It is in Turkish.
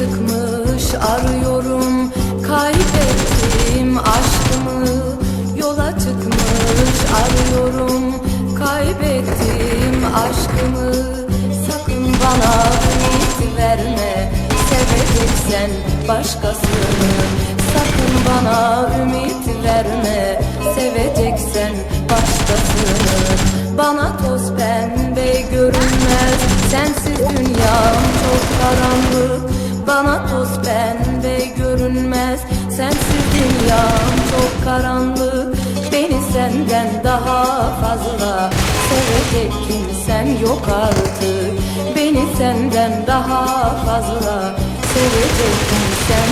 çıkmış arıyorum Kaybettim aşkımı. Yola çıkmış arıyorum Kaybettim aşkımı. Sakın bana ümit verme Seveceksen başkasını. Sakın bana ümit verme Seveceksen başkasını. Bana toz ben Bana toz pembe görünmez. Sensiz dünyam çok karanlık. Beni senden daha fazla Sevecek kimsen yok artık. Beni senden daha fazla Sevecek kimsen